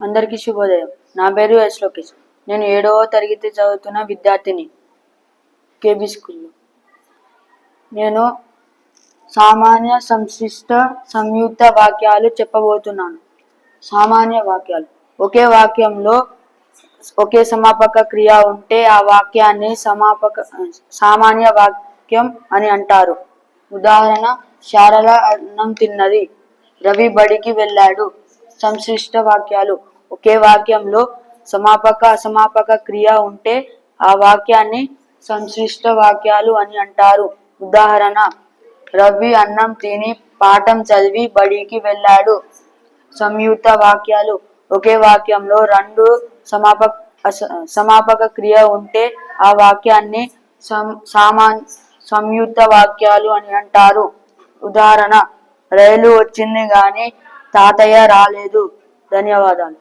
అందరికీ శుభోదయం. నా పేరు ఎస్ లోకేష్ నేను ఏడవ తరగతి చదువుతున్న విద్యార్థిని కేబీ స్కూల్లో. నేను సామాన్య సంశిష్ట సంయుక్త వాక్యాలు చెప్పబోతున్నాను. సామాన్య వాక్యాలు. ఒకే వాక్యంలో ఒకే సమాపక క్రియ ఉంటే ఆ వాక్యాన్ని సమాపక సామాన్య వాక్యం అని అంటారు. ఉదాహరణ శారల అన్నం తిన్నది. రవి బడికి వెళ్ళాడు. సంశిష్ట వాక్యాలు. ఒకే వాక్యంలో సమాపక అసమాపక క్రియ ఉంటే ఆ వాక్యాన్ని సంశ్లిష్ట వాక్యాలు అని అంటారు. ఉదాహరణ రవి అన్నం తిని పాఠం చదివి బడికి వెళ్ళాడు. సంయుక్త వాక్యాలు ఒకే వాక్యంలో రెండు సమాపక అస- సమాపక క్రియ ఉంటే ఆ వాక్యాన్ని సం- సామాన్ సంయుక్త వాక్యాలు అని అంటారు. ఉదాహరణ రైలు వచ్చింది గాని తాతయ్య రాలేదు. ధన్యవాదాలు.